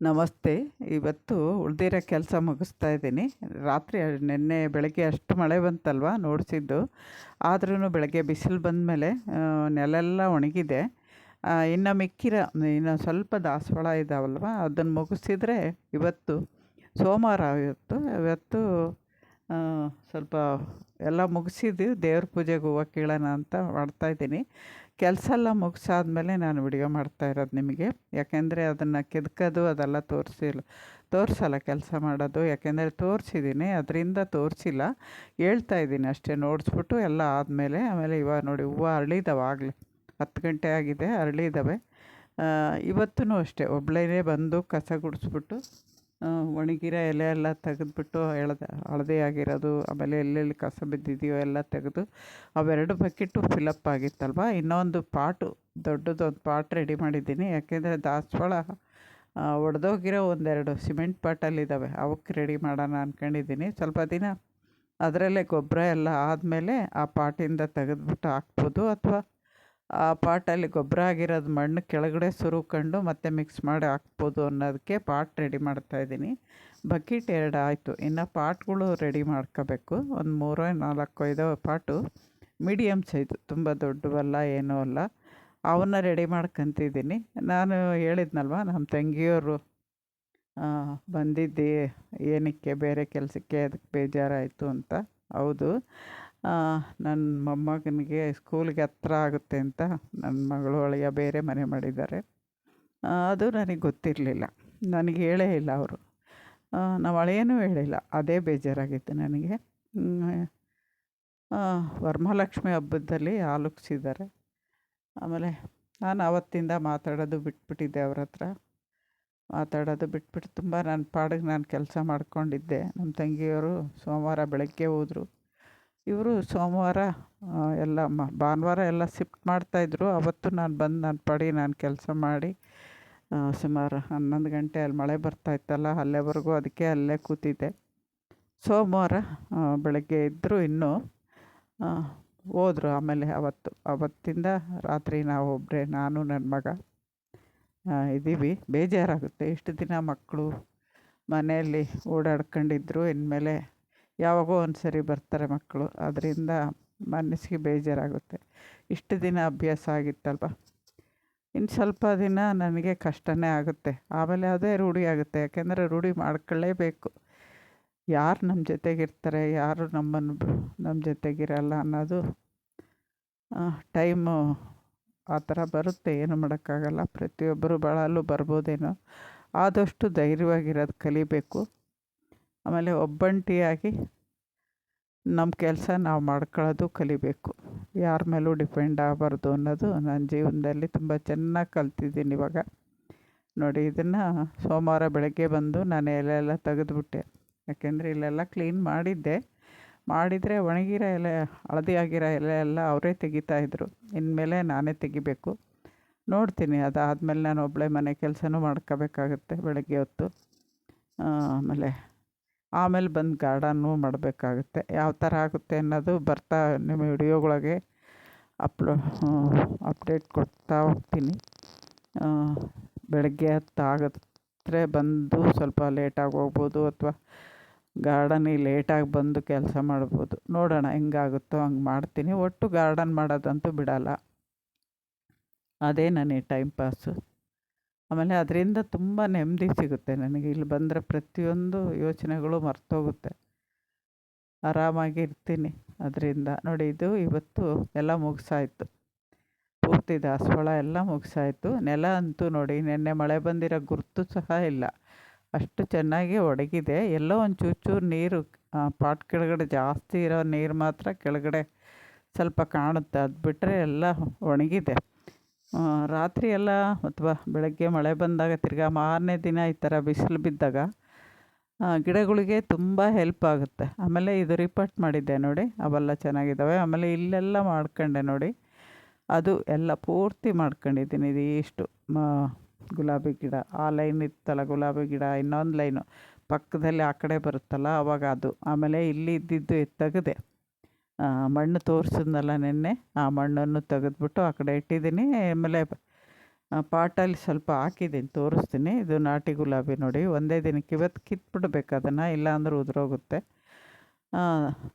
ನಮಸ್ತೆ. ಇವತ್ತು ಉಳಿದಿರೋ ಕೆಲಸ ಮುಗಿಸ್ತಾ ಇದ್ದೀನಿ. ರಾತ್ರಿ ನಿನ್ನೆ ಬೆಳಗ್ಗೆ ಅಷ್ಟು ಮಳೆ ಬಂತಲ್ವ ನೋಡಿಸಿದ್ದು. ಆದ್ರೂ ಬೆಳಗ್ಗೆ ಬಿಸಿಲು ಬಂದಮೇಲೆ ನೆಲೆಲ್ಲ ಒಣಗಿದೆ. ಇನ್ನು ಮಿಕ್ಕಿರೋ, ಇನ್ನು ಸ್ವಲ್ಪ ದಾಸವಾಳ ಇದ್ದಾವಲ್ವ ಅದನ್ನು ಮುಗಿಸಿದ್ರೆ ಇವತ್ತು ಸೋಮವಾರ ಇವತ್ತು ಇವತ್ತು ಸ್ವಲ್ಪ ಎಲ್ಲ ಮುಗಿಸಿದ್ದು ದೇವ್ರ ಪೂಜೆಗೆ ಹೂವು ಕೀಳೋಣ ಅಂತ ಮಾಡ್ತಾಯಿದ್ದೀನಿ ಕೆಲಸ ಎಲ್ಲ ಮುಗಿಸಾದ್ಮೇಲೆ ನಾನು ವಿಡಿಯೋ ಮಾಡ್ತಾ ಇರೋದು ನಿಮಗೆ. ಯಾಕೆಂದರೆ ಅದನ್ನು ಕೆದಕೋದು ಅದೆಲ್ಲ ತೋರಿಸಿಲ್ಲ, ತೋರಿಸಲ್ಲ ಕೆಲಸ ಮಾಡೋದು. ಯಾಕೆಂದರೆ ತೋರಿಸಿದ್ದೀನಿ, ಅದರಿಂದ ತೋರಿಸಿಲ್ಲ. ಹೇಳ್ತಾ ಇದ್ದೀನಿ ಅಷ್ಟೇ, ನೋಡಿಸ್ಬಿಟ್ಟು ಎಲ್ಲ ಆದಮೇಲೆ, ಆಮೇಲೆ ಇವಾಗ ನೋಡಿ, ಹೂವು ಅರಳಿದವೆ ಆಗಲೇ. ಹತ್ತು ಗಂಟೆ ಆಗಿದೆ ಅರಳಿದಾವೆ ಇವತ್ತೂ ಅಷ್ಟೇ ಒಬ್ಬಳೇ ಬಂದು ಕಸ ಗುಡಿಸ್ಬಿಟ್ಟು ಒಣಗಿರೋ ಎಲೆ ಎಲ್ಲ ತೆಗೆದ್ಬಿಟ್ಟು ಎಳ್ದು, ಹಳದಿ ಆಗಿರೋದು, ಆಮೇಲೆ ಎಲ್ಲೆಲ್ಲಿ ಕಸ ಬಿದ್ದಿದೆಯೋ ಎಲ್ಲ ತೆಗೆದು ಅವೆರಡು ಬಕೆಟು ಫಿಲಪ್ ಆಗಿತ್ತಲ್ವ? ಇನ್ನೊಂದು ಪಾಟು ದೊಡ್ಡದೊಂದು ಪಾಟ್ ರೆಡಿ ಮಾಡಿದ್ದೀನಿ. ಯಾಕೆಂದರೆ ದಾಸವಾಳ ಒಡೆದೋಗಿರೋ ಒಂದೆರಡು ಸಿಮೆಂಟ್ ಪಾಟಲ್ಲಿದ್ದಾವೆ ಅವಕ್ಕೆ ರೆಡಿ ಮಾಡೋಣ ಅಂದ್ಕೊಂಡಿದ್ದೀನಿ ಸ್ವಲ್ಪ ದಿನ ಅದರಲ್ಲೇ ಗೊಬ್ಬರ ಎಲ್ಲ ಆದಮೇಲೆ ಆ ಪಾಟಿಂದ ತೆಗೆದ್ಬಿಟ್ಟು ಹಾಕ್ಬೋದು. ಅಥವಾ ಆ ಪಾಟಲ್ಲಿ ಗೊಬ್ಬರ ಆಗಿರೋದು ಮಣ್ಣು ಕೆಳಗಡೆ ಸುರುಕೊಂಡು ಮತ್ತೆ ಮಿಕ್ಸ್ ಮಾಡಿ ಹಾಕ್ಬೋದು ಅನ್ನೋದಕ್ಕೆ ಪಾಟ್ ರೆಡಿ ಮಾಡ್ತಾಯಿದ್ದೀನಿ ಬಕೆಟ್ ಎರಡು ಆಯಿತು. ಇನ್ನು ಪಾಟ್ಗಳು ರೆಡಿ ಮಾಡ್ಕೋಬೇಕು. ಒಂದು ಮೂರೋ, ನಾಲ್ಕು ಐದೋ ಪಾಟು. ಮೀಡಿಯಮ್ ಸೈಜು ತುಂಬ ದೊಡ್ಡವಲ್ಲ, ಏನೂ ಅಲ್ಲ. ಅವನ್ನ ರೆಡಿ ಮಾಡ್ಕೊತಿದ್ದೀನಿ. ನಾನು ಹೇಳಿದ್ನಲ್ವ ನಮ್ಮ ತಂಗಿಯವರು ಬಂದಿದ್ದೆ ಏನಕ್ಕೆ, ಬೇರೆ ಕೆಲಸಕ್ಕೆ, ಅದಕ್ಕೆ ಬೇಜಾರಾಯಿತು ಅಂತ. ಹೌದು. ನನ್ನ ಮೊಮ್ಮಗನಿಗೆ ಸ್ಕೂಲ್ಗೆ ಹತ್ರ ಆಗುತ್ತೆ ಅಂತ ನನ್ನ ಮಗಳು ಅಳಿಯ ಬೇರೆ ಮನೆ ಮಾಡಿದ್ದಾರೆ. ಅದು ನನಗೆ ಗೊತ್ತಿರಲಿಲ್ಲ. ನನಗೆ ಹೇಳೇ ಇಲ್ಲ ಅವರು. ನಾವು ಅಳಿಯನೂ ಹೇಳಿಲ್ಲ. ಅದೇ ಬೇಜಾರಾಗಿತ್ತು ನನಗೆ. ವರಮಹಾಲಕ್ಷ್ಮಿ ಹಬ್ಬದಲ್ಲಿ ಆಲೋಕಿಸಿದ್ದಾರೆ. ಆಮೇಲೆ ನಾನು ಆವತ್ತಿಂದ ಮಾತಾಡೋದು ಬಿಟ್ಬಿಟ್ಟಿದ್ದೆ ಅವ್ರ ಹತ್ರ. ಮಾತಾಡೋದು ಬಿಟ್ಬಿಟ್ಟು ತುಂಬ ನನ್ನ ಪಾಡಿಗೆ ನಾನು ಕೆಲಸ ಮಾಡ್ಕೊಂಡಿದ್ದೆ. ನಮ್ಮ ತಂಗಿಯವರು ಸೋಮವಾರ ಬೆಳಗ್ಗೆ ಹೋದರು. ಇವರು ಸೋಮವಾರ ಎಲ್ಲ ಮ, ಭಾನುವಾರ ಎಲ್ಲ ಶಿಫ್ಟ್ ಮಾಡ್ತಾಯಿದ್ರು ಅವತ್ತು ನಾನು ಬಂದು ನನ್ನ ಪಡಿ, ನಾನು ಕೆಲಸ ಮಾಡಿ ಸುಮಾರು ಹನ್ನೊಂದು ಗಂಟೆ ಅಲ್ಲಿ ಮಳೆ ಬರ್ತಾ ಇತ್ತಲ್ಲ, ಅಲ್ಲೇವರೆಗೂ ಅದಕ್ಕೆ ಅಲ್ಲೇ ಕೂತಿದ್ದೆ. ಸೋಮವಾರ ಬೆಳಗ್ಗೆ ಇದ್ದರು ಇನ್ನೂ ಹೋದರು ಆಮೇಲೆ ಅವತ್ತು. ಅವತ್ತಿಂದ ರಾತ್ರಿ ನಾವು ಒಬ್ಬರೇ ನಾನು ನನ್ನ ಮಗ ಇದ್ದೀವಿ ಬೇಜಾರಾಗುತ್ತೆ. ಇಷ್ಟು ದಿನ ಮಕ್ಕಳು ಮನೆಯಲ್ಲಿ ಓಡಾಡ್ಕೊಂಡಿದ್ರು. ಇನ್ಮೇಲೆ ಯಾವಾಗೋ ಒಂದು ಸರಿ ಬರ್ತಾರೆ ಮಕ್ಕಳು ಅದರಿಂದ ಮನಸ್ಸಿಗೆ ಬೇಜಾರಾಗುತ್ತೆ. ಇಷ್ಟು ದಿನ ಅಭ್ಯಾಸ ಆಗಿತ್ತಲ್ವ? ಇನ್ನು ಸ್ವಲ್ಪ ದಿನ ನನಗೆ ಕಷ್ಟನೇ ಆಗುತ್ತೆ. ಆಮೇಲೆ ಅದೇ ರೂಢಿ ಆಗುತ್ತೆ. ಯಾಕೆಂದರೆ ರೂಢಿ ಮಾಡ್ಕೊಳ್ಳೇಬೇಕು. ಯಾರು ನಮ್ಮ ಜೊತೆಗಿರ್ತಾರೆ, ಯಾರು ನಮ್ಮನ್ನು ನಮ್ಮ ಜೊತೆಗಿರಲ್ಲ ಅನ್ನೋದು ಟೈಮು ಆ ಥರ ಬರುತ್ತೆ. ಏನು ಮಾಡೋಕ್ಕಾಗಲ್ಲ. ಪ್ರತಿಯೊಬ್ಬರು ಬಾಳಲ್ಲೂ ಬರ್ಬೋದೇನೋ. ಆದಷ್ಟು ಧೈರ್ಯವಾಗಿರೋದು ಕಲಿಬೇಕು. ಆಮೇಲೆ ಒಬ್ಬಂಟಿಯಾಗಿ ನಮ್ಮ ಕೆಲಸ ನಾವು ಮಾಡ್ಕೊಳ್ಳೋದು, ಕಲಿಬೇಕು. ಯಾರ ಮೇಲೂ ಡಿಪೆಂಡ್ ಆಗಬಾರ್ದು ಅನ್ನೋದು ನನ್ನ ಜೀವನದಲ್ಲಿ ತುಂಬ ಚೆನ್ನಾಗಿ ಕಲ್ತಿದ್ದೀನಿ ಇವಾಗ. ನೋಡಿ, ಇದನ್ನು ಸೋಮವಾರ ಬೆಳಗ್ಗೆ ಬಂದು ನಾನು ಎಲೆ ಎಲ್ಲ ತೆಗೆದುಬಿಟ್ಟೆ. ಯಾಕೆಂದರೆ ಇಲ್ಲೆಲ್ಲ ಕ್ಲೀನ್ ಮಾಡಿದ್ದೆ. ಮಾಡಿದರೆ ಒಣಗಿರೋ ಎಲೆ ಹಳದಿ ಆಗಿರೋ ಎಲೆ ಎಲ್ಲ ಅವರೇ ತೆಗಿತಾಯಿದ್ರು ಇನ್ಮೇಲೆ ನಾನೇ ತೆಗಿಬೇಕು. ನೋಡ್ತೀನಿ, ಅದಾದಮೇಲೆ ನಾನು ಒಬ್ಬಳೇ ಮನೆ ಕೆಲಸನೂ ಮಾಡ್ಕೋಬೇಕಾಗತ್ತೆ ಬೆಳಗ್ಗೆ ಹೊತ್ತು. ಆಮೇಲೆ ಆಮೇಲೆ ಬಂದು ಗಾರ್ಡನ್ನು ಮಾಡಬೇಕಾಗುತ್ತೆ. ಯಾವ ಥರ ಆಗುತ್ತೆ ಅನ್ನೋದು ಬರ್ತಾ ನಿಮ್ಮ ವಿಡಿಯೋಗಳಿಗೆ ಅಪ್ಲೋ, ಅಪ್ಡೇಟ್ ಕೊಡ್ತಾ ಹೋಗ್ತೀನಿ. ಬೆಳಗ್ಗೆ ಹೊತ್ತು ಬಂದು ಸ್ವಲ್ಪ ಲೇಟಾಗಿ ಹೋಗ್ಬೋದು ಅಥವಾ ಗಾರ್ಡನಿಗೆ ಲೇಟಾಗಿ ಬಂದು ಕೆಲಸ ಮಾಡ್ಬೋದು. ನೋಡೋಣ ಹೆಂಗಾಗುತ್ತೋ ಹಂಗೆ ಮಾಡ್ತೀನಿ. ಒಟ್ಟು ಗಾರ್ಡನ್ ಮಾಡೋದಂತೂ ಬಿಡಲ್ಲ. ಅದೇ ನನಗೆ ಟೈಮ್ ಪಾಸು. ಆಮೇಲೆ ಅದರಿಂದ ತುಂಬ ನೆಮ್ಮದಿ ಸಿಗುತ್ತೆ ನನಗೆ. ಇಲ್ಲಿ ಬಂದರೆ ಪ್ರತಿಯೊಂದು ಯೋಚನೆಗಳು ಮರ್ತೋಗುತ್ತೆ. ಆರಾಮಾಗಿ ಇರ್ತೀನಿ. ಅದರಿಂದ ನೋಡಿ ಇದು ಇವತ್ತು ಎಲ್ಲ ಮುಗಿಸಾಯ್ತು. ಪೂರ್ತಿ ದಾಸವಾಳ ಎಲ್ಲ ಮುಗಿಸಾಯ್ತು. ನೆಲ ಅಂತೂ ನೋಡಿ ನಿನ್ನೆ ಮಳೆ ಬಂದಿರೋ ಗುರುತು ಸಹ ಇಲ್ಲ. ಅಷ್ಟು ಚೆನ್ನಾಗಿ ಒಡಗಿದೆ ಎಲ್ಲೋ ಒಂದು ಚೂರು ಚೂರು ನೀರು ಪಾಟ್ ಕೆಳಗಡೆ ಜಾಸ್ತಿ ಇರೋ ನೀರು ಮಾತ್ರ ಕೆಳಗಡೆ ಸ್ವಲ್ಪ ಕಾಣುತ್ತೆ. ಅದು ಬಿಟ್ಟರೆ ಎಲ್ಲ ಒಣಗಿದೆ. ರಾತ್ರಿ ಎಲ್ಲ ಅಥವಾ ಬೆಳಗ್ಗೆ ಮಳೆ ಬಂದಾಗ ತಿರ್ಗಾ ಮಾರನೇ ದಿನ ಈ ಥರ ಬಿಸಿಲು ಬಿದ್ದಾಗ ಗಿಡಗಳಿಗೆ ತುಂಬ ಹೆಲ್ಪ್ ಆಗುತ್ತೆ. ಆಮೇಲೆ ಇದು ರಿಪೋರ್ಟ್ ಮಾಡಿದ್ದೆ ನೋಡಿ, ಅವೆಲ್ಲ ಚೆನ್ನಾಗಿದ್ದಾವೆ. ಆಮೇಲೆ ಇಲ್ಲೆಲ್ಲ ಮಾಡ್ಕೊಂಡೆ ನೋಡಿ, ಅದು ಎಲ್ಲ ಪೂರ್ತಿ ಮಾಡ್ಕೊಂಡಿದ್ದೀನಿ. ಇದು ಇಷ್ಟು ಗುಲಾಬಿ ಗಿಡ, ಆ ಲೈನ್ ಇತ್ತಲ್ಲ ಗುಲಾಬಿ ಗಿಡ, ಇನ್ನೊಂದು ಲೈನು ಪಕ್ಕದಲ್ಲಿ ಆ ಕಡೆ ಬರುತ್ತಲ್ಲ ಅವಾಗ ಅದು. ಆಮೇಲೆ ಇಲ್ಲಿ ಇದ್ದಿದ್ದು ತೆಗೆದೆ ಮಣ್ಣು ತೋರಿಸಿದ್ನಲ್ಲ ನಿನ್ನೆ. ಆ ಮಣ್ಣನ್ನು ತೆಗೆದ್ಬಿಟ್ಟು ಆ ಕಡೆ ಇಟ್ಟಿದ್ದೀನಿ. ಆಮೇಲೆ ಪಾಟಲ್ಲಿ ಸ್ವಲ್ಪ ಹಾಕಿದ್ದೀನಿ, ತೋರಿಸ್ತೀನಿ. ಇದು ನಾಟಿ ಗುಲಾಬಿ ನೋಡಿ. ಒಂದೇ ದಿನಕ್ಕೆ ಇವತ್ತು ಕಿತ್ಬಿಡ್ಬೇಕು ಅದನ್ನು, ಇಲ್ಲಾಂದ್ರೆ ಉದುರೋಗುತ್ತೆ.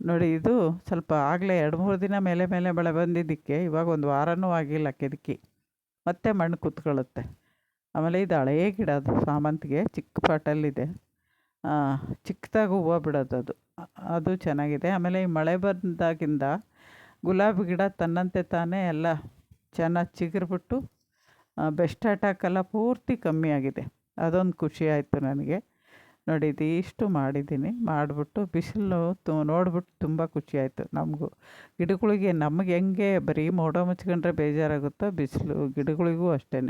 ನೋಡಿ, ಇದು ಸ್ವಲ್ಪ ಆಗಲೇ ಎರಡು, ಮೂರು ದಿನ ಮೇಲೆ ಮೇಲೆ ಬೆಳೆ ಬಂದಿದ್ದಕ್ಕೆ, ಇವಾಗ ಒಂದು ವಾರನೂ ಆಗಿಲ್ಲ ಕೆದಕಿ ಮತ್ತೆ ಮಣ್ಣು ಕುತ್ಕೊಳ್ಳುತ್ತೆ. ಆಮೇಲೆ ಇದು ಹಳೇ ಗಿಡ ಅದು, ಸಾಮಂತಿಗೆ, ಚಿಕ್ಕ ಪಾಟಲ್ಲಿದೆ. ಚಿಕ್ಕದಾಗಿ ಹೂವು ಬಿಡೋದು ಅದು. ಅದು ಚೆನ್ನಾಗಿದೆ. ಆಮೇಲೆ ಈ ಮಳೆ ಬಂದಾಗಿಂದ ಗುಲಾಬಿ ಗಿಡ ತನ್ನಂತೆ ತಾನೇ ಎಲ್ಲ ಚೆನ್ನಾಗಿ ಚಿಗುರ್ಬಿಟ್ಟು ಬೆಸ್ಟ್ ಅಟ್ಯಾಕ್ ಎಲ್ಲ ಪೂರ್ತಿ ಕಮ್ಮಿ ಆಗಿದೆ. ಅದೊಂದು ಖುಷಿ ಆಯಿತು ನನಗೆ. ನೋಡಿ, ಇದು ಇಷ್ಟು ಮಾಡಿದ್ದೀನಿ. ಮಾಡಿಬಿಟ್ಟು ಬಿಸಿಲು ತು, ನೋಡ್ಬಿಟ್ಟು ತುಂಬ ಖುಷಿ ಆಯಿತು ನಮಗೂ. ಗಿಡಗಳಿಗೆ ನಮಗೆ ಹೆಂಗೆ ಬರೀ ಮೋಡ ಮುಚ್ಕೊಂಡ್ರೆ ಬೇಜಾರಾಗುತ್ತೋ, ಬಿಸಿಲು ಗಿಡಗಳಿಗೂ ಅಷ್ಟೇ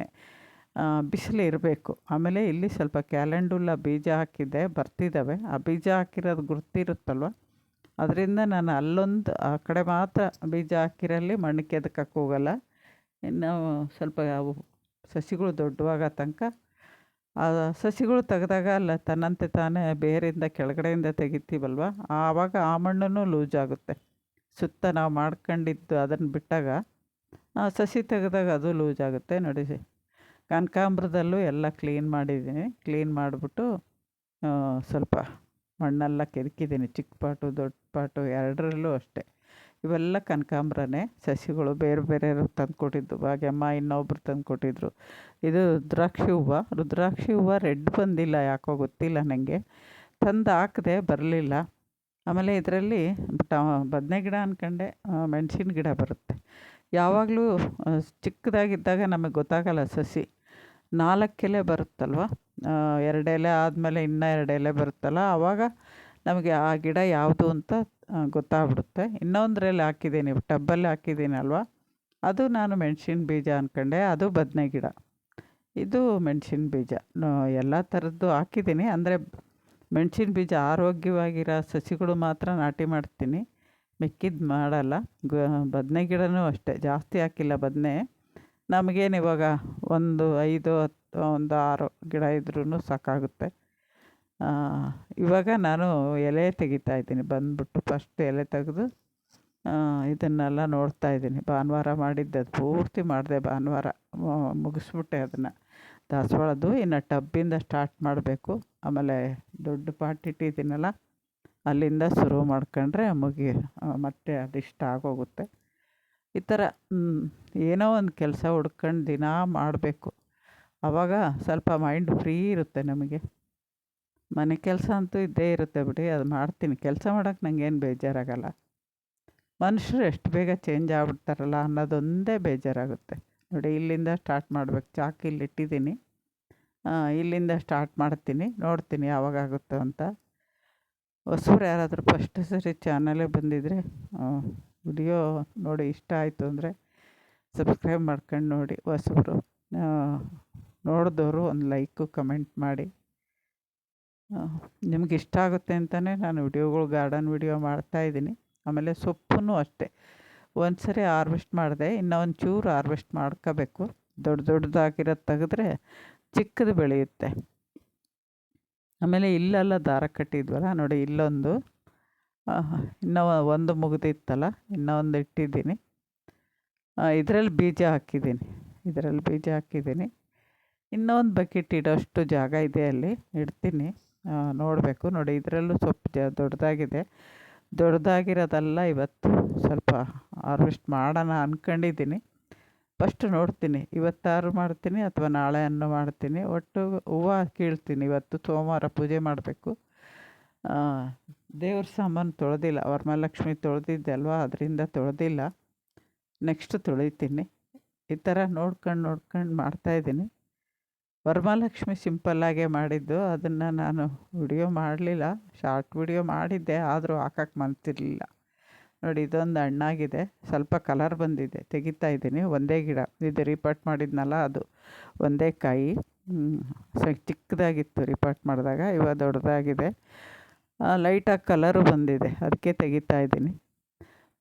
ಬಿಸಿಲು ಇರಬೇಕು. ಆಮೇಲೆ ಇಲ್ಲಿ ಸ್ವಲ್ಪ ಕ್ಯಾಲೆಂಡುಲ್ಲ ಬೀಜ ಹಾಕಿದ್ದೆ ಬರ್ತಿದ್ದಾವೆ ಆ ಬೀಜ ಹಾಕಿರೋದು ಗುರ್ತಿರುತ್ತಲ್ವ? ಅದರಿಂದ ನಾನು ಅಲ್ಲೊಂದು, ಆ ಕಡೆ ಮಾತ್ರ ಬೀಜ ಹಾಕಿರಲ್ಲಿ ಮಣ್ಣು ಕೆದಕಕ್ಕೆ ಹೋಗಲ್ಲ. ಇನ್ನು ಸ್ವಲ್ಪ ಸಸಿಗಳು ದೊಡ್ಡವಾಗ ತನಕ. ಆ ಸಸಿಗಳು ತೆಗೆದಾಗ ಅಲ್ಲ, ತನ್ನಂತೆ ತಾನೇ ಬೇರಿಂದ ಕೆಳಗಡೆಯಿಂದ ತೆಗಿತೀವಲ್ವ? ಆವಾಗ ಆ ಮಣ್ಣು ಲೂಸ್ ಆಗುತ್ತೆ. ಸುತ್ತ ನಾವು ಮಾಡ್ಕೊಂಡಿದ್ದು ಅದನ್ನು ಬಿಟ್ಟಾಗ ಸಸಿ ತೆಗೆದಾಗ ಅದು ಲೂಸ್ ಆಗುತ್ತೆ, ನೋಡಿ ಕನಕಾಂಬ್ರದಲ್ಲೂ ಎಲ್ಲ ಕ್ಲೀನ್ ಮಾಡಿದ್ದೀನಿ. ಕ್ಲೀನ್ ಮಾಡಿಬಿಟ್ಟು ಸ್ವಲ್ಪ ಮಣ್ಣೆಲ್ಲ ಕೆದಕಿದ್ದೀನಿ ಚಿಕ್ಕ ಪಾಟು, ದೊಡ್ಡ ಪಾಟು ಎರಡರಲ್ಲೂ ಅಷ್ಟೇ. ಇವೆಲ್ಲ ಕನಕಾಂಬ್ರನೇ. ಸಸಿಗಳು ಬೇರೆ ಬೇರೆ ತಂದು ಕೊಟ್ಟಿದ್ದು. ಭಾಗ್ಯಮ್ಮ ಇನ್ನೊಬ್ರು ತಂದು ಕೊಟ್ಟಿದ್ರು. ಇದು ರುದ್ರಾಕ್ಷಿ ಹೂವು. ರುದ್ರಾಕ್ಷಿ ಹೂವು ರೆಡ್ ಬಂದಿಲ್ಲ, ಯಾಕೋ ಗೊತ್ತಿಲ್ಲ ನನಗೆ ತಂದು ಹಾಕಿದೆ ಬರಲಿಲ್ಲ. ಆಮೇಲೆ ಇದರಲ್ಲಿ ಟ, ಬದನೆ ಗಿಡ ಅಂದ್ಕೊಂಡೆ ಮೆಣಸಿನ ಗಿಡ ಬರುತ್ತೆ. ಯಾವಾಗಲೂ ಚಿಕ್ಕದಾಗಿದ್ದಾಗ ನಮಗೆ ಗೊತ್ತಾಗಲ್ಲ ಸಸಿ. ನಾಲ್ಕು ಎಲೆ ಬರುತ್ತಲ್ವ ಎರಡೆಲೆ ಆದಮೇಲೆ ಇನ್ನೂ ಎರಡು ಎಲೆ ಬರುತ್ತಲ್ಲ? ಆವಾಗ ನಮಗೆ ಆ ಗಿಡ ಯಾವುದು ಅಂತ ಗೊತ್ತಾಗ್ಬಿಡುತ್ತೆ. ಇನ್ನೊಂದರಲ್ಲಿ ಹಾಕಿದ್ದೀನಿ, ಟಬ್ಬಲ್ಲಿ ಹಾಕಿದ್ದೀನಲ್ವ ಅದು ನಾನು ಮೆಣಸಿನ ಬೀಜ ಅಂದ್ಕೊಂಡೆ ಅದು ಬದನೆ ಗಿಡ. ಇದು ಮೆಣಸಿನ ಬೀಜ. ಎಲ್ಲ ಥರದ್ದು ಹಾಕಿದ್ದೀನಿ. ಅಂದರೆ ಮೆಣಸಿನ ಬೀಜ ಆರೋಗ್ಯವಾಗಿರೋ ಸಸಿಗಳು ಮಾತ್ರ ನಾಟಿ ಮಾಡ್ತೀನಿ. ಮಿಕ್ಕಿದ್ದು ಮಾಡಲ್ಲ. ಬದನೆ ಗಿಡನೂ ಅಷ್ಟೇ. ಜಾಸ್ತಿ ಹಾಕಿಲ್ಲ ಬದನೆ. ನಮಗೇನು ಇವಾಗ ಒಂದು ಐದು ಹತ್ತು, ಒಂದು ಆರು ಗಿಡ ಇದ್ರೂ ಸಾಕಾಗುತ್ತೆ. ಇವಾಗ ನಾನು ಎಲೆ ತೆಗಿತಾ ಇದ್ದೀನಿ. ಬಂದ್ಬಿಟ್ಟು ಫಸ್ಟ್ ಎಲೆ ತೆಗೆದು ಇದನ್ನೆಲ್ಲ ನೋಡ್ತಾ ಇದ್ದೀನಿ. ಭಾನುವಾರ ಮಾಡಿದ್ದೆ ಅದು ಪೂರ್ತಿ ಮಾಡಿದೆ ಭಾನುವಾರ. ಮುಗಿಸ್ಬಿಟ್ಟೆ ಅದನ್ನು. ದಾಸವಾಳದ್ದು ಇನ್ನು ಟಬ್ಬಿಂದ ಸ್ಟಾರ್ಟ್ ಮಾಡಬೇಕು. ಆಮೇಲೆ ದೊಡ್ಡ ಪಾಟ್ ಇಟ್ಟಿದ್ದೀನಲ್ಲ, ಅಲ್ಲಿಂದ ಶುರು ಮಾಡ್ಕೊಂಡ್ರೆ ಮುಗಿ ಮತ್ತೆ ಅದಿಷ್ಟ ಆಗೋಗುತ್ತೆ. ಈ ಥರ ಏನೋ ಒಂದು ಕೆಲಸ ಹುಡ್ಕೊಂಡು ದಿನಾ ಮಾಡಬೇಕು. ಆವಾಗ ಸ್ವಲ್ಪ ಮೈಂಡ್ ಫ್ರೀ ಇರುತ್ತೆ ನಮಗೆ. ಮನೆ ಕೆಲಸ ಅಂತೂ ಇದ್ದೇ ಇರುತ್ತೆ ಬಿಡಿ, ಅದು ಮಾಡ್ತೀನಿ. ಕೆಲಸ ಮಾಡೋಕ್ಕೆ ನನಗೇನು ಬೇಜಾರಾಗಲ್ಲ. ಮನುಷ್ಯರು ಎಷ್ಟು ಬೇಗ ಚೇಂಜ್ ಆಗ್ಬಿಡ್ತಾರಲ್ಲ ಅನ್ನೋದೊಂದೇ ಬೇಜಾರಾಗುತ್ತೆ. ನೋಡಿ, ಇಲ್ಲಿಂದ ಸ್ಟಾರ್ಟ್ ಮಾಡ್ಬೇಕು. ಚಾಕ್ ಇಲ್ಲಿ ಇಟ್ಟಿದ್ದೀನಿ. ಇಲ್ಲಿಂದ ಸ್ಟಾರ್ಟ್ ಮಾಡ್ತೀನಿ. ನೋಡ್ತೀನಿ ಯಾವಾಗ ಆಗುತ್ತೋ ಅಂತ. ಹೊಸರು ಯಾರಾದರೂ ಫಸ್ಟ್ ಸರಿ ಚಾನಲೇ ಬಂದಿದ್ದರೆ ವಿಡಿಯೋ ನೋಡಿ ಇಷ್ಟ ಆಯಿತು ಅಂದರೆ ಸಬ್ಸ್ಕ್ರೈಬ್ ಮಾಡ್ಕೊಂಡು ನೋಡಿ. ಹೊಸಬ್ರು ನೋಡಿದವರು ಒಂದು ಲೈಕು ಕಮೆಂಟ್ ಮಾಡಿ. ನಿಮ್ಗೆ ಇಷ್ಟ ಆಗುತ್ತೆ ಅಂತಲೇ ನಾನು ವಿಡಿಯೋಗಳು ಗಾರ್ಡನ್ ವಿಡಿಯೋ ಮಾಡ್ತಾಯಿದ್ದೀನಿ ಆಮೇಲೆ ಸೊಪ್ಪನ್ನು ಅಷ್ಟೇ. ಒಂದು ಸರಿ ಹಾರ್ವೆಸ್ಟ್ ಮಾಡಿದೆ ಇನ್ನೂ ಒಂದು ಚೂರು ಹಾರ್ವೆಸ್ಟ್ ಮಾಡ್ಕೋಬೇಕು. ದೊಡ್ಡ ದೊಡ್ಡದಾಗಿರೋದು ತೆಗೆದ್ರೆ ಚಿಕ್ಕದು ಬೆಳೆಯುತ್ತೆ. ಆಮೇಲೆ ಇಲ್ಲೆಲ್ಲ ದಾರ ಕಟ್ಟಿದ್ವಲ್ಲ, ನೋಡಿ ಇಲ್ಲೊಂದು. ಇನ್ನೂ ಒಂದು ಮುಗಿದಿತ್ತಲ್ಲ, ಇನ್ನೂ ಒಂದು ಇಟ್ಟಿದ್ದೀನಿ. ಇದರಲ್ಲಿ ಬೀಜ ಹಾಕಿದ್ದೀನಿ, ಇದರಲ್ಲಿ ಬೀಜ ಹಾಕಿದ್ದೀನಿ. ಇನ್ನೂ ಒಂದು ಬಕೆಟ್ ಇಡೋಷ್ಟು ಜಾಗ ಇದೆ ಅಲ್ಲಿ, ಇಡ್ತೀನಿ. ನೋಡಬೇಕು, ನೋಡಿ, ಇದರಲ್ಲೂ ಸ್ವಲ್ಪ ಜ ದೊಡ್ಡದಾಗಿದೆ ದೊಡ್ಡದಾಗಿರೋದಲ್ಲ ಇವತ್ತು, ಸ್ವಲ್ಪ ಹಾರ್ವೆಸ್ಟ್ ಮಾಡೋಣ ಅಂದ್ಕೊಂಡಿದ್ದೀನಿ ಫಸ್ಟ್ ನೋಡ್ತೀನಿ, ಇವತ್ತಾರು ಮಾಡ್ತೀನಿ ಅಥವಾ ನಾಳೆ ಅನ್ನು ಮಾಡ್ತೀನಿ. ಒಟ್ಟು ಹೂವು ಕೀಳ್ತೀನಿ, ಇವತ್ತು ಸೋಮವಾರ ಪೂಜೆ ಮಾಡಬೇಕು. ದೇವ್ರ ಸಾಮಾನು ತೊಳೆದಿಲ್ಲ. ವರಮಹಾಲಕ್ಷ್ಮಿ ತೊಳೆದಿದ್ದೆ ಅಲ್ವಾ ಅದರಿಂದ ತೊಳೆದಿಲ್ಲ. ನೆಕ್ಸ್ಟ್ ತೊಳಿತೀನಿ. ಈ ಥರ ನೋಡ್ಕೊಂಡು ನೋಡ್ಕೊಂಡು ಮಾಡ್ತಾಯಿದ್ದೀನಿ ವರಮಹಾಲಕ್ಷ್ಮಿ ಸಿಂಪಲ್ಲಾಗೇ ಮಾಡಿದ್ದು. ಅದನ್ನು ನಾನು ವಿಡಿಯೋ ಮಾಡಲಿಲ್ಲ. ಶಾರ್ಟ್ ವಿಡಿಯೋ ಮಾಡಿದ್ದೆ, ಆದರೂ ಹಾಕಕ್ಕೆ ಮಂತಿರಲಿಲ್ಲ ನೋಡಿ, ಇದೊಂದು ಹಣ್ಣಾಗಿದೆ. ಸ್ವಲ್ಪ ಕಲರ್ ಬಂದಿದೆ. ತೆಗಿತಾ ಇದ್ದೀನಿ. ಒಂದೇ ಗಿಡ. ಇದು ರಿಪೋರ್ಟ್ ಮಾಡಿದ್ನಲ್ಲ, ಅದು ಒಂದೇ ಕಾಯಿ. ಚಿಕ್ಕದಾಗಿತ್ತು ರಿಪೋರ್ಟ್ ಮಾಡಿದಾಗ, ಇವಾಗ ದೊಡ್ಡದಾಗಿದೆ. ಲೈಟಾಗಿ ಕಲರು ಬಂದಿದೆ. ಅದಕ್ಕೆ ತೆಗಿತಾ ಇದ್ದೀನಿ.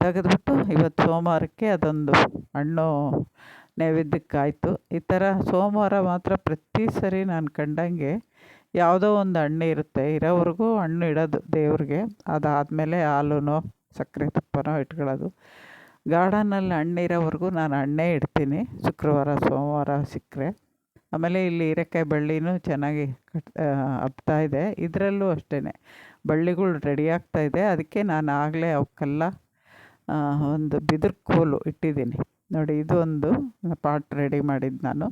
ತೆಗೆದ್ಬಿಟ್ಟು ಇವತ್ತು ಸೋಮವಾರಕ್ಕೆ ಅದೊಂದು ಹಣ್ಣು ನೈವೇದ್ಯಕ್ಕಾಯಿತು. ಈ ಥರ ಸೋಮವಾರ ಮಾತ್ರ ಪ್ರತಿ ಸರಿ ನಾನು ಕಂಡಂಗೆ ಯಾವುದೋ ಒಂದು ಹಣ್ಣು ಇರುತ್ತೆ. ಇರೋವರೆಗೂ ಹಣ್ಣು ಇಡೋದು ದೇವ್ರಿಗೆ. ಅದಾದಮೇಲೆ ಹಾಲುನೋ, ಸಕ್ಕರೆ ತುಪ್ಪನೋ ಇಟ್ಕೊಳ್ಳೋದು. ಗಾರ್ಡನಲ್ಲಿ ಹಣ್ಣಿರೋವರೆಗೂ ನಾನು ಹಣ್ಣೇ ಇಡ್ತೀನಿ. ಶುಕ್ರವಾರ, ಸೋಮವಾರ ಸಿಕ್ಕರೆ. ಆಮೇಲೆ ಇಲ್ಲಿ ಹೀರೆಕಾಯಿ ಬಳ್ಳಿನೂ ಚೆನ್ನಾಗಿ ಕಟ್ ಹಬ್ತಾ ಇದೆ. ಇದರಲ್ಲೂ ಅಷ್ಟೇ ಬಳ್ಳಿಗಳು ರೆಡಿ ಆಗ್ತಾ ಇದೆ. ಅದಕ್ಕೆ ನಾನು ಆಗಲೇ ಅವಕ್ಕೆಲ್ಲ ಒಂದು ಬಿದಿರು ಕೋಲು ಇಟ್ಟಿದ್ದೀನಿ. ನೋಡಿ, ಇದು ಒಂದು ಪಾಟ್ ರೆಡಿ ಮಾಡಿದ್ದು ನಾನು.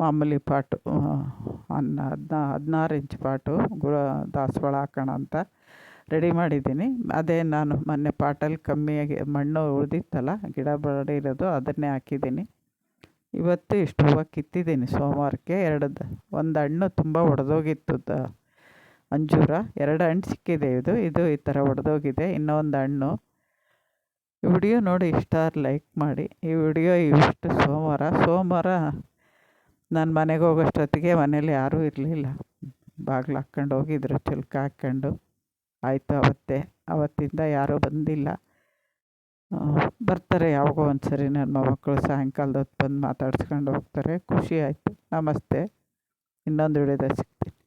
ಮಾಮೂಲಿ ಪಾಟು ಅನ್ನ ಹದಿನಾ, ಹದಿನಾರು ಇಂಚ್ ಪಾಟು ಗುರ ದಾಸವಾಳ ಹಾಕೋಣ ಅಂತ ರೆಡಿ ಮಾಡಿದ್ದೀನಿ. ಅದೇ ನಾನು ಮೊನ್ನೆ ಪಾಟಲ್ಲಿ ಕಮ್ಮಿಯಾಗಿ ಮಣ್ಣು ಉಳಿದಿತ್ತಲ್ಲ, ಗಿಡ ಬಡಿರೋದು ಅದನ್ನೇ ಹಾಕಿದ್ದೀನಿ. ಇವತ್ತು ಇಷ್ಟು ಹೂವು ಕಿತ್ತಿದ್ದೀನಿ ಸೋಮವಾರಕ್ಕೆ. ಎರಡು, ಒಂದು ಹಣ್ಣು ತುಂಬ ಒಡೆದೋಗಿತ್ತು. ಅಂಜೂರ, ಎರಡು ಹಣ್ಣು ಸಿಕ್ಕಿದೆ ಇದು. ಇದು ಈ ಥರ ಒಡೆದೋಗಿದೆ. ಇನ್ನೊಂದು ಹಣ್ಣು. ಈ ವಿಡಿಯೋ ನೋಡಿ ಇಷ್ಟ ಲೈಕ್ ಮಾಡಿ. ಈ ವಿಡಿಯೋ ಇಷ್ಟು ಸೋಮವಾರ. ಸೋಮವಾರ ನಾನು ಮನೆಗೆ ಹೋಗೋಷ್ಟೊತ್ತಿಗೆ ಮನೇಲಿ ಯಾರೂ ಇರಲಿಲ್ಲ. ಬಾಗಿಲು ಹಾಕ್ಕೊಂಡು ಹೋಗಿದ್ರು, ಚಿಲ್ಕ ಹಾಕ್ಕೊಂಡು. ಆಯಿತು ಅವತ್ತೇ. ಅವತ್ತಿಂದ ಯಾರೂ ಬಂದಿಲ್ಲ. ಬರ್ತಾರೆ ಯಾವಾಗೋ ಒಂದು ಸರಿ ನನ್ನ ಮೊಮ್ಮಕ್ಕಳು ಸಾಯಂಕಾಲದ ಹೊತ್ತು ಬಂದು ಮಾತಾಡ್ಸ್ಕೊಂಡು ಹೋಗ್ತಾರೆ. ಖುಷಿ ಆಯಿತು. ನಮಸ್ತೆ. ಇನ್ನೊಂದು ವಿಡಿಯೋದಲ್ಲಿ ಸಿಗ್ತೀನಿ.